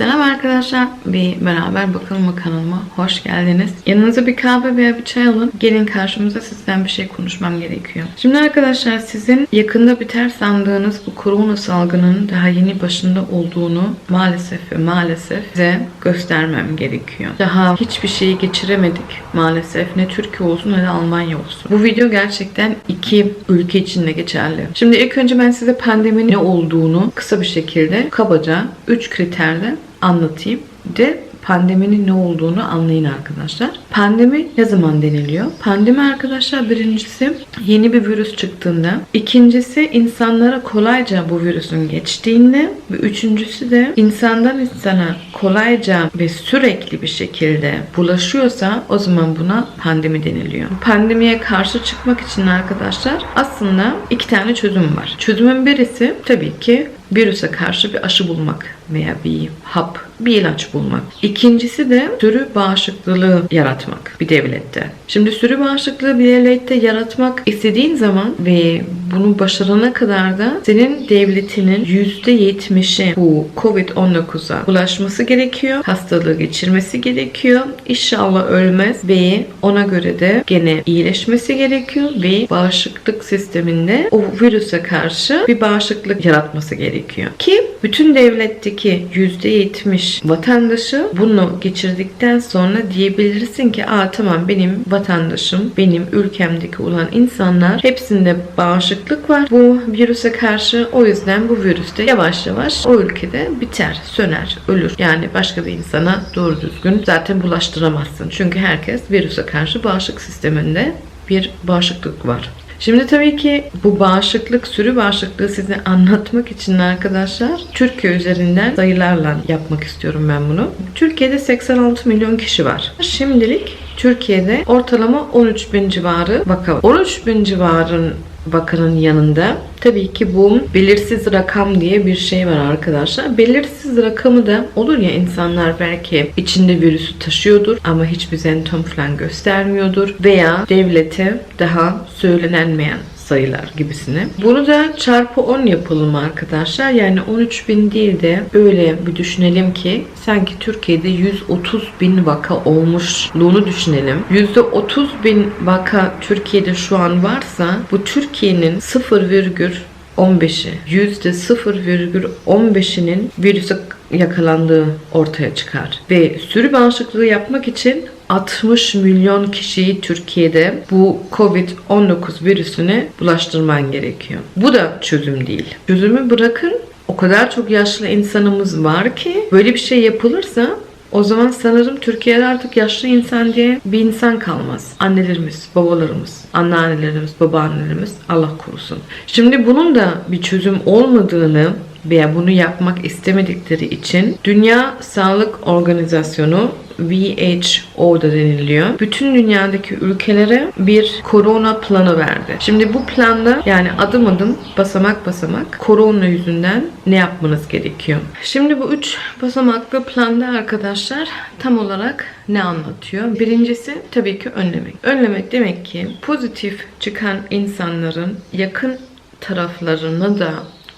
Selam arkadaşlar. Bir beraber bakalım kanalıma hoş geldiniz. Yanınıza bir kahve veya bir çay alın. Gelin karşımıza sizden bir şey konuşmam gerekiyor. Şimdi arkadaşlar sizin yakında biter sandığınız bu korona salgının daha yeni başında olduğunu maalesef ve maalesef size göstermem gerekiyor. Daha hiçbir şeyi geçiremedik maalesef. Ne Türkiye olsun ne de Almanya olsun. Bu video gerçekten iki ülke için de geçerli. Şimdi ilk önce ben size pandeminin ne olduğunu kısa bir şekilde kabaca 3 kriterle anlatayım. De pandeminin ne olduğunu anlayın arkadaşlar. Pandemi ne zaman deniliyor? Pandemi arkadaşlar birincisi yeni bir virüs çıktığında, ikincisi insanlara kolayca bu virüsün geçtiğinde ve üçüncüsü de insandan insana kolayca ve sürekli bir şekilde bulaşıyorsa o zaman buna pandemi deniliyor. Pandemiye karşı çıkmak için arkadaşlar aslında iki tane çözüm var. Çözümün birisi tabii ki virüse karşı bir aşı bulmak veya bir hap, bir ilaç bulmak. İkincisi de sürü bağışıklığı yaratmak bir devlette. Şimdi sürü bağışıklığı bir devlette yaratmak istediğin zaman ve bunu başarana kadar da senin devletinin %70'i bu Covid-19'a bulaşması gerekiyor. Hastalığı geçirmesi gerekiyor. İnşallah ölmez ve ona göre de gene iyileşmesi gerekiyor ve bağışıklık sisteminde o virüse karşı bir bağışıklık yaratması gerekiyor. Ki bütün devletteki %70 vatandaşı bunu geçirdikten sonra diyebilirsin ki aa tamam benim vatandaşım, benim ülkemdeki olan insanlar hepsinde bağışıklık var bu virüse karşı. O yüzden bu virüs de yavaş yavaş o ülkede biter, söner, ölür. Yani başka bir insana doğru düzgün zaten bulaştıramazsın. Çünkü herkes virüse karşı bağışıklık sisteminde bir bağışıklık var. Şimdi tabii ki bu bağışıklık, sürü bağışıklığı size anlatmak için arkadaşlar Türkiye üzerinden sayılarla yapmak istiyorum ben bunu. Türkiye'de 86 milyon kişi var. Şimdilik Türkiye'de ortalama 13 bin civarı vaka var. 13 bin civarın vakanın yanında tabii ki bu belirsiz rakam diye bir şey var arkadaşlar. Belirsiz rakamı da olur ya insanlar belki içinde virüsü taşıyordur ama hiçbir semptom falan göstermiyordur veya devlete daha söylenenmeyen sayılar gibisine. Bunu da çarpı 10 yapalım arkadaşlar. Yani 13 bin değil de öyle bir düşünelim ki sanki Türkiye'de 130 bin vaka olmuşluğunu düşünelim. %30 bin vaka Türkiye'de şu an varsa bu Türkiye'nin 0,15'i %0,15'inin virüse yakalandığı ortaya çıkar. Ve sürü bağışıklığı yapmak için 60 milyon kişiyi Türkiye'de bu Covid-19 virüsüne bulaştırman gerekiyor. Bu da çözüm değil. Çözümü bırakın o kadar çok yaşlı insanımız var ki böyle bir şey yapılırsa o zaman sanırım Türkiye'de artık yaşlı insan diye bir insan kalmaz. Annelerimiz, babalarımız, anneannelerimiz, babaannelerimiz Allah korusun. Şimdi bunun da bir çözüm olmadığını veya bunu yapmak istemedikleri için Dünya Sağlık Organizasyonu WHO da deniliyor. Bütün dünyadaki ülkelere bir korona planı verdi. Şimdi bu planda yani adım adım basamak basamak korona yüzünden ne yapmanız gerekiyor? Şimdi bu üç basamaklı planda arkadaşlar tam olarak ne anlatıyor? Birincisi tabii ki önlemek. Önlemek demek ki pozitif çıkan insanların yakın taraflarını da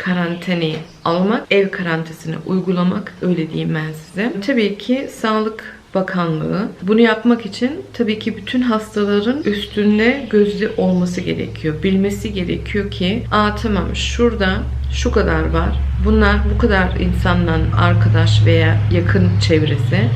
karanteni almak, ev karantinesini uygulamak öyle diyeyim ben size. Tabii ki sağlık Bakanlığı bunu yapmak için tabii ki bütün hastaların üstünde gözlü olması gerekiyor. Bilmesi gerekiyor ki aa tamam şurada şu kadar var. Bunlar bu kadar insandan arkadaş veya yakın çevresi.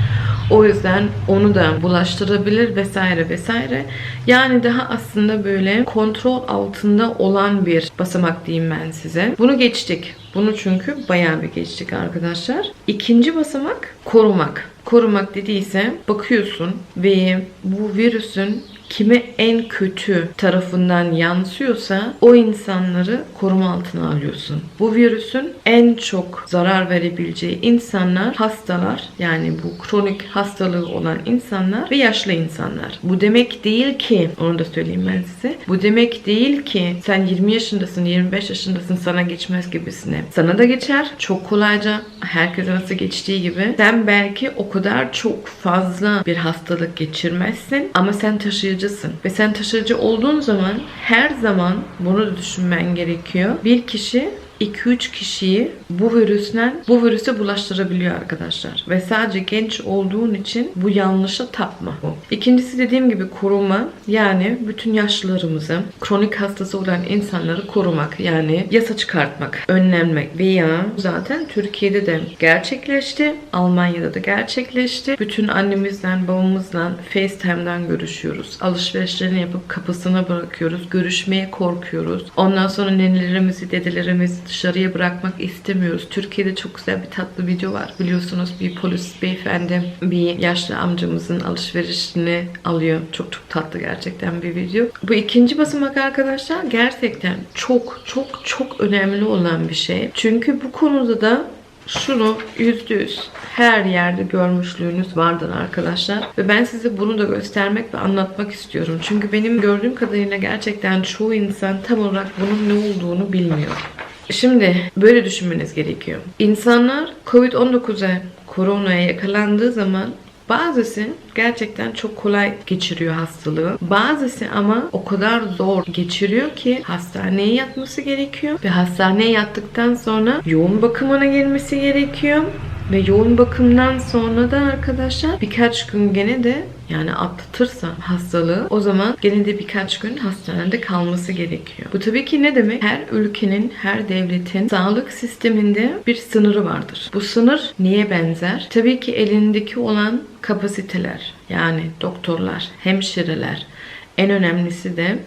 O yüzden onu da bulaştırabilir vesaire vesaire. Yani daha aslında böyle kontrol altında olan bir basamak diyeyim ben size. Bunu geçtik. Bunu çünkü bayağı bir geçtik arkadaşlar. İkinci basamak korumak. Korumak dediyse bakıyorsun ve bu virüsün kime en kötü tarafından yansıyorsa o insanları koruma altına alıyorsun. Bu virüsün en çok zarar verebileceği insanlar hastalar yani bu kronik hastalığı olan insanlar ve yaşlı insanlar. Bu demek değil ki onu da söyleyeyim ben size. Bu demek değil ki sen 20 yaşındasın 25 yaşındasın sana geçmez gibisine. Sana da geçer çok kolayca herkese nasıl geçtiği gibi. Sen belki o kadar çok fazla bir hastalık geçirmezsin ama sen taşıyıcısın ve sen taşıyıcı olduğun zaman her zaman bunu düşünmen gerekiyor. Bir kişi 2-3 kişiyi bu virüsten bu virüse bulaştırabiliyor arkadaşlar. Ve sadece genç olduğun için bu yanlışa tapma. İkincisi dediğim gibi koruma. Yani bütün yaşlılarımızı, kronik hastası olan insanları korumak. Yani yasa çıkartmak, önlenmek veya zaten Türkiye'de de gerçekleşti. Almanya'da da gerçekleşti. Bütün annemizden, babamızla FaceTime'dan görüşüyoruz. Alışverişlerini yapıp kapısına bırakıyoruz. Görüşmeye korkuyoruz. Ondan sonra nenelerimizi, dedelerimizi dışarıya bırakmak istemiyoruz. Türkiye'de çok güzel bir tatlı video var. Biliyorsunuz bir polis beyefendi bir yaşlı amcamızın alışverişini alıyor. Çok çok tatlı gerçekten bir video. Bu ikinci basamak arkadaşlar gerçekten çok çok çok önemli olan bir şey. Çünkü bu konuda da şunu yüzde yüz her yerde görmüşlüğünüz vardır arkadaşlar. Ve ben size bunu da göstermek ve anlatmak istiyorum. Çünkü benim gördüğüm kadarıyla gerçekten çoğu insan tam olarak bunun ne olduğunu bilmiyor. Şimdi böyle düşünmeniz gerekiyor. İnsanlar Covid-19'a, koronaya yakalandığı zaman Bazısı gerçekten çok kolay geçiriyor hastalığı. Bazısı ama o kadar zor geçiriyor ki hastaneye yatması gerekiyor. Ve hastaneye yattıktan sonra yoğun bakımına girmesi gerekiyor. Ve yoğun bakımdan sonra da arkadaşlar birkaç gün gene de yani atlatırsa hastalığı o zaman gene de birkaç gün hastanede kalması gerekiyor. Bu tabii ki ne demek? Her ülkenin, her devletin sağlık sisteminde bir sınırı vardır. Bu sınır niye benzer? Tabii ki elindeki olan kapasiteler yani doktorlar, hemşireler en önemlisi de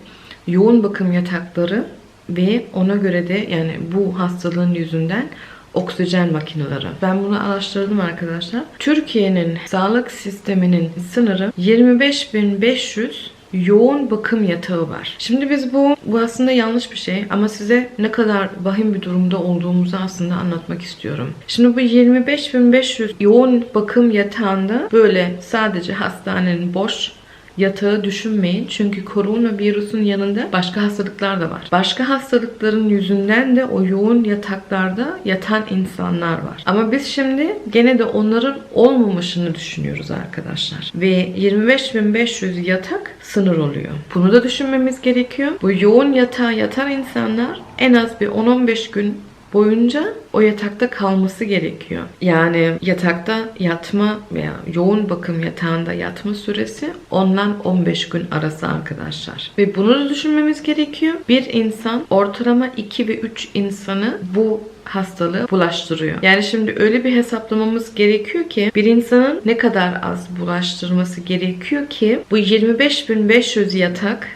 yoğun bakım yatakları ve ona göre de yani bu hastalığın yüzünden oksijen makineleri. Ben bunu araştırdım arkadaşlar. Türkiye'nin sağlık sisteminin sınırı 25.500 yoğun bakım yatağı var. Şimdi biz bu, bu aslında yanlış bir şey ama size ne kadar vahim bir durumda olduğumuzu aslında anlatmak istiyorum. Şimdi bu 25.500 yoğun bakım yatağında böyle sadece hastanenin boş yatağı düşünmeyin. Çünkü koronavirüsün yanında başka hastalıklar da var. Başka hastalıkların yüzünden de o yoğun yataklarda yatan insanlar var. Ama biz şimdi gene de onların olmamışını düşünüyoruz arkadaşlar. Ve 25.500 yatak sınır oluyor. Bunu da düşünmemiz gerekiyor. Bu yoğun yatağa yatan insanlar en az bir 10-15 gün boyunca o yatakta kalması gerekiyor. Yani yatakta yatma veya yoğun bakım yatağında yatma süresi ondan 15 gün arası arkadaşlar. Ve bunu da düşünmemiz gerekiyor. Bir insan ortalama 2 ve 3 insanı bu hastalığı bulaştırıyor. Yani şimdi öyle bir hesaplamamız gerekiyor ki bir insanın ne kadar az bulaştırması gerekiyor ki bu 25.500 yatak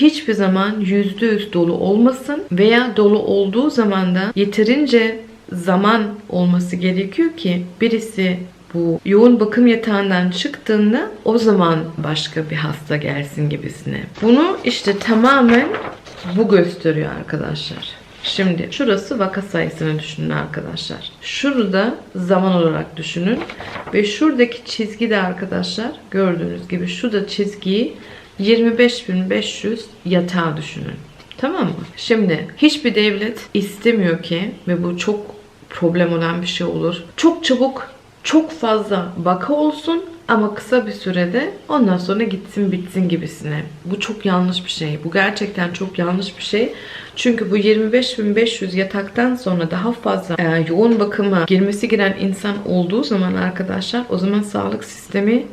hiçbir zaman %100 dolu olmasın veya dolu olduğu zaman da yeterince zaman olması gerekiyor ki birisi bu yoğun bakım yatağından çıktığında o zaman başka bir hasta gelsin gibisine. Bunu işte tamamen bu gösteriyor arkadaşlar. Şimdi şurası vaka sayısını düşünün arkadaşlar. Şurada zaman olarak düşünün. Ve şuradaki çizgi de arkadaşlar gördüğünüz gibi şurada çizgiyi 25.500 yatağı düşünün. Tamam mı? Şimdi hiçbir devlet istemiyor ki ve bu çok problem olan bir şey olur. Çok çabuk çok fazla vaka olsun ama kısa bir sürede ondan sonra gitsin bitsin gibisine. Bu çok yanlış bir şey. Bu gerçekten çok yanlış bir şey. Çünkü bu 25.500 yataktan sonra daha fazla e, yoğun bakıma girmesi giren insan olduğu zaman arkadaşlar o zaman sağlık sistemi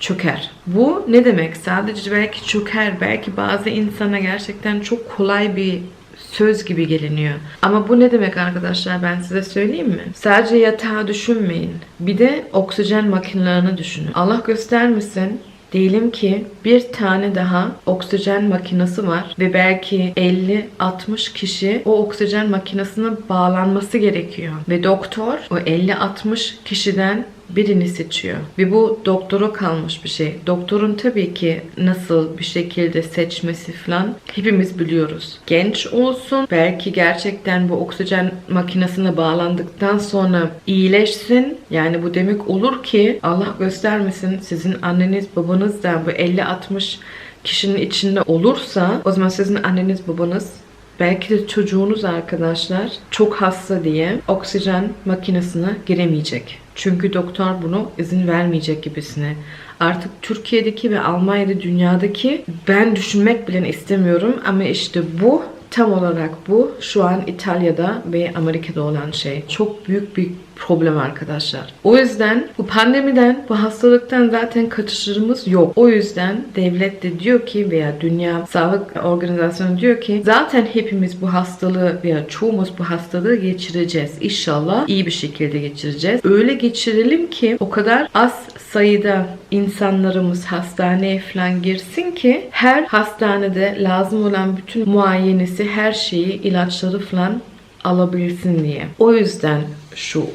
çöker. Bu ne demek? Sadece belki çöker, belki bazı insana gerçekten çok kolay bir söz gibi geliniyor. Ama bu ne demek arkadaşlar ben size söyleyeyim mi? Sadece yatağı düşünmeyin. Bir de oksijen makinelerini düşünün. Allah göstermesin Diyelim ki bir tane daha oksijen makinesi var ve belki 50-60 kişi o oksijen makinesine bağlanması gerekiyor. Ve doktor o 50-60 kişiden birini seçiyor. Ve bu doktora kalmış bir şey. Doktorun tabii ki nasıl bir şekilde seçmesi falan hepimiz biliyoruz. Genç olsun, belki gerçekten bu oksijen makinesine bağlandıktan sonra iyileşsin. Yani bu demek olur ki Allah göstermesin sizin anneniz babanız da bu 50-60 kişinin içinde olursa o zaman sizin anneniz babanız belki de çocuğunuz arkadaşlar çok hasta diye oksijen makinesine giremeyecek. Çünkü doktor bunu izin vermeyecek gibisine. Artık Türkiye'deki ve Almanya'da dünyadaki ben düşünmek bile istemiyorum ama işte bu tam olarak bu şu an İtalya'da ve Amerika'da olan şey. Çok büyük bir problem arkadaşlar. O yüzden bu pandemiden, bu hastalıktan zaten kaçışırımız yok. O yüzden devlet de diyor ki veya Dünya Sağlık Organizasyonu diyor ki zaten hepimiz bu hastalığı veya çoğumuz bu hastalığı geçireceğiz. İnşallah iyi bir şekilde geçireceğiz. Öyle geçirelim ki o kadar az sayıda insanlarımız hastaneye falan girsin ki her hastanede lazım olan bütün muayenesi, her şeyi, ilaçları falan alabilsin diye. O yüzden şu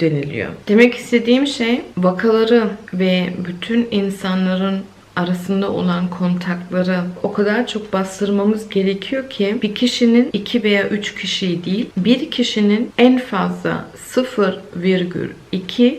deniliyor. Demek istediğim şey vakaları ve bütün insanların arasında olan kontakları o kadar çok bastırmamız gerekiyor ki bir kişinin iki veya üç kişiyi değil bir kişinin en fazla 0,2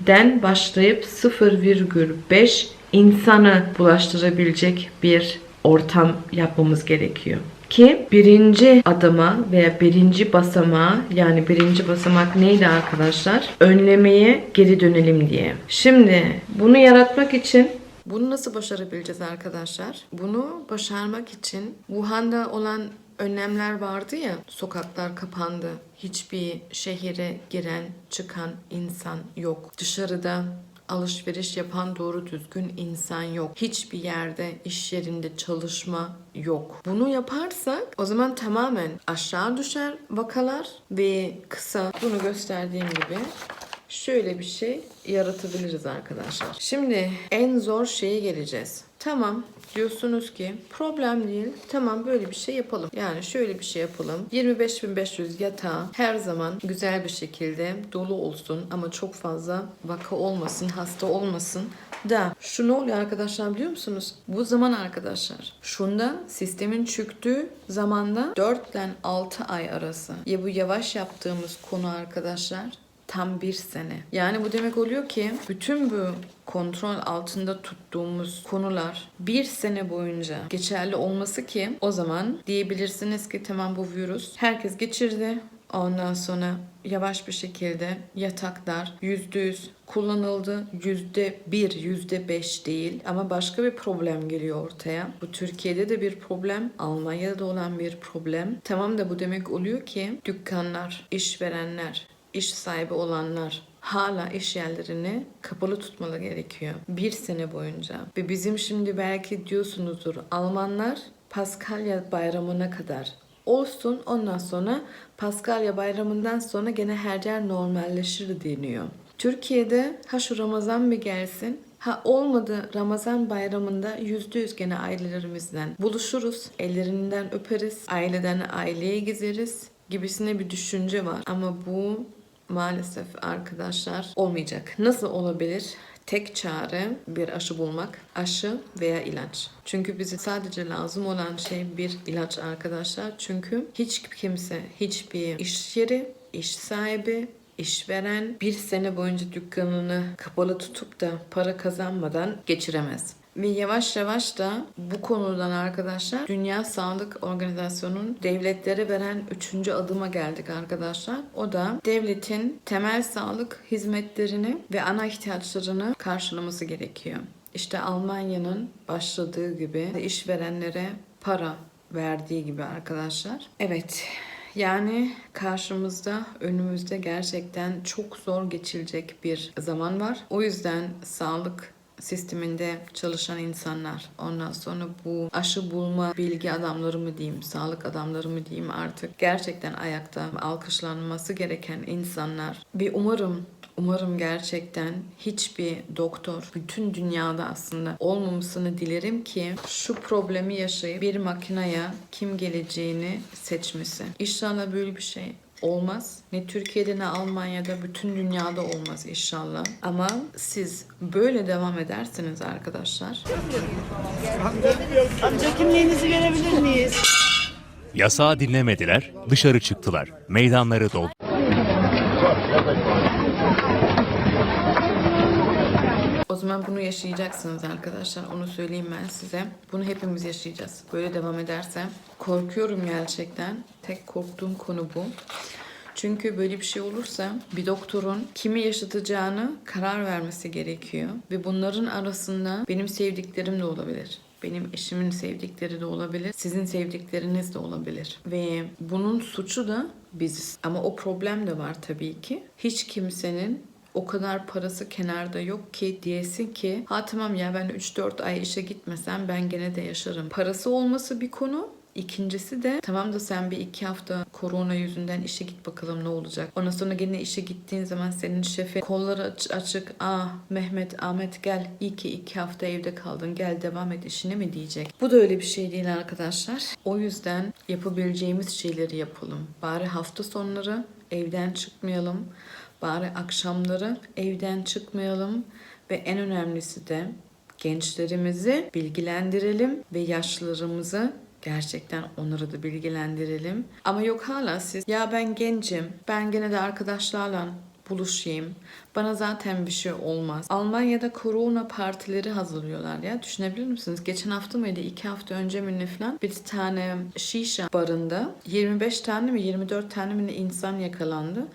den başlayıp 0,5 insanı bulaştırabilecek bir ortam yapmamız gerekiyor. Ki birinci adıma veya birinci basamağa yani birinci basamak neydi arkadaşlar? Önlemeye geri dönelim diye. Şimdi bunu yaratmak için bunu nasıl başarabileceğiz arkadaşlar? Bunu başarmak için Wuhan'da olan önlemler vardı ya sokaklar kapandı. Hiçbir şehire giren çıkan insan yok. Dışarıda alışveriş yapan doğru düzgün insan yok. Hiçbir yerde iş yerinde çalışma yok. Bunu yaparsak o zaman tamamen aşağı düşer vakalar ve kısa bunu gösterdiğim gibi şöyle bir şey yaratabiliriz arkadaşlar. Şimdi en zor şeye geleceğiz. Tamam diyorsunuz ki problem değil. Tamam böyle bir şey yapalım. Yani şöyle bir şey yapalım. 25.500 yatağı her zaman güzel bir şekilde dolu olsun ama çok fazla vaka olmasın, hasta olmasın da şu ne oluyor arkadaşlar biliyor musunuz? Bu zaman arkadaşlar şunda sistemin çöktüğü zamanda 4 ile 6 ay arası. Ya bu yavaş yaptığımız konu arkadaşlar tam bir sene. Yani bu demek oluyor ki bütün bu kontrol altında tuttuğumuz konular bir sene boyunca geçerli olması ki o zaman diyebilirsiniz ki tamam bu virüs herkes geçirdi. Ondan sonra yavaş bir şekilde yataklar %100 kullanıldı. %1, %5 değil ama başka bir problem geliyor ortaya. Bu Türkiye'de de bir problem, Almanya'da da olan bir problem. Tamam da bu demek oluyor ki dükkanlar, işverenler, iş sahibi olanlar hala iş yerlerini kapalı tutmalı gerekiyor. Bir sene boyunca. Ve bizim şimdi belki diyorsunuzdur Almanlar Paskalya bayramına kadar olsun ondan sonra Paskalya bayramından sonra gene her yer normalleşir deniyor. Türkiye'de ha şu Ramazan bir gelsin Ha olmadı Ramazan bayramında yüzde yüz gene ailelerimizden buluşuruz. Ellerinden öperiz. Aileden aileye gideriz gibisine bir düşünce var. Ama bu maalesef arkadaşlar olmayacak. Nasıl olabilir? Tek çare bir aşı bulmak. Aşı veya ilaç. Çünkü bize sadece lazım olan şey bir ilaç arkadaşlar. Çünkü hiç kimse, hiçbir iş yeri, iş sahibi, işveren bir sene boyunca dükkanını kapalı tutup da para kazanmadan geçiremez. Ve yavaş yavaş da bu konudan arkadaşlar Dünya Sağlık Organizasyonu'nun devletlere veren üçüncü adıma geldik arkadaşlar. O da devletin temel sağlık hizmetlerini ve ana ihtiyaçlarını karşılaması gerekiyor. İşte Almanya'nın başladığı gibi işverenlere para verdiği gibi arkadaşlar. Evet. Yani karşımızda, önümüzde gerçekten çok zor geçilecek bir zaman var. O yüzden sağlık sisteminde çalışan insanlar, ondan sonra bu aşı bulma bilgi adamları mı diyeyim, sağlık adamları mı diyeyim artık gerçekten ayakta alkışlanması gereken insanlar. Ve umarım Umarım gerçekten hiçbir doktor bütün dünyada aslında olmamasını dilerim ki şu problemi yaşayıp bir makineye kim geleceğini seçmesi. İnşallah böyle bir şey olmaz. Ne Türkiye'de ne Almanya'da bütün dünyada olmaz inşallah. Ama siz böyle devam ederseniz arkadaşlar Amca kimliğinizi görebilir miyiz? Yasağı dinlemediler, dışarı çıktılar. Meydanları doldu. Zaman bunu yaşayacaksınız arkadaşlar. Onu söyleyeyim ben size. Bunu hepimiz yaşayacağız. Böyle devam ederse. Korkuyorum gerçekten. Tek korktuğum konu bu. Çünkü böyle bir şey olursa bir doktorun kimi yaşatacağını karar vermesi gerekiyor. Ve bunların arasında benim sevdiklerim de olabilir. Benim eşimin sevdikleri de olabilir. Sizin sevdikleriniz de olabilir. Ve bunun suçu da biziz. Ama o problem de var tabii ki. Hiç kimsenin o kadar parası kenarda yok ki diyesin ki ha tamam ya ben 3-4 ay işe gitmesem ben gene de yaşarım. Parası olması bir konu. İkincisi de tamam da sen bir iki hafta korona yüzünden işe git bakalım ne olacak. Ondan sonra gene işe gittiğin zaman senin şefi kolları aç- açık. Ah Mehmet Ahmet gel iyi ki iki hafta evde kaldın gel devam et işine mi diyecek. Bu da öyle bir şey değil arkadaşlar. O yüzden yapabileceğimiz şeyleri yapalım. Bari hafta sonları evden çıkmayalım. Bari akşamları evden çıkmayalım. Ve en önemlisi de gençlerimizi bilgilendirelim ve yaşlılarımızı gerçekten onları da bilgilendirelim. Ama yok hala siz ya ben gencim, ben gene de arkadaşlarla buluşayım. Bana zaten bir şey olmaz. Almanya'da korona partileri hazırlıyorlar ya. Düşünebilir misiniz? Geçen hafta mıydı? iki hafta önce mi ne falan? Bir tane şişa barında 25 tane mi 24 tane mi insan yakalandı.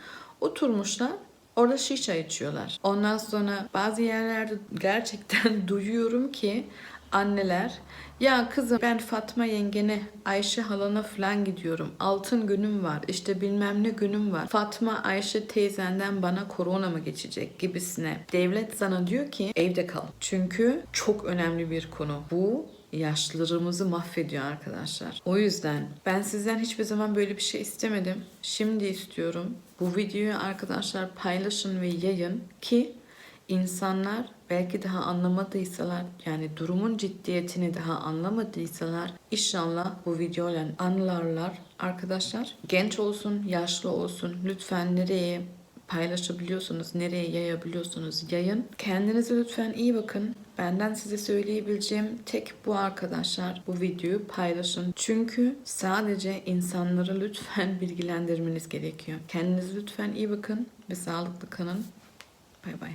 Oturmuşlar Orada şişe içiyorlar. Ondan sonra bazı yerlerde gerçekten duyuyorum ki anneler ya kızım ben Fatma yengene, Ayşe halana falan gidiyorum. Altın günüm var. işte bilmem ne günüm var. Fatma Ayşe teyzenden bana korona mı geçecek gibisine. Devlet sana diyor ki evde kal. Çünkü çok önemli bir konu. Bu yaşlılarımızı mahvediyor arkadaşlar. O yüzden ben sizden hiçbir zaman böyle bir şey istemedim. Şimdi istiyorum. Bu videoyu arkadaşlar paylaşın ve yayın ki insanlar belki daha anlamadıysalar yani durumun ciddiyetini daha anlamadıysalar inşallah bu videoyla anlarlar arkadaşlar. Genç olsun, yaşlı olsun lütfen nereye paylaşabiliyorsunuz, nereye yayabiliyorsunuz yayın. Kendinize lütfen iyi bakın. Benden size söyleyebileceğim tek bu arkadaşlar. Bu videoyu paylaşın. Çünkü sadece insanları lütfen bilgilendirmeniz gerekiyor. Kendinize lütfen iyi bakın ve sağlıklı kalın. Bay bay.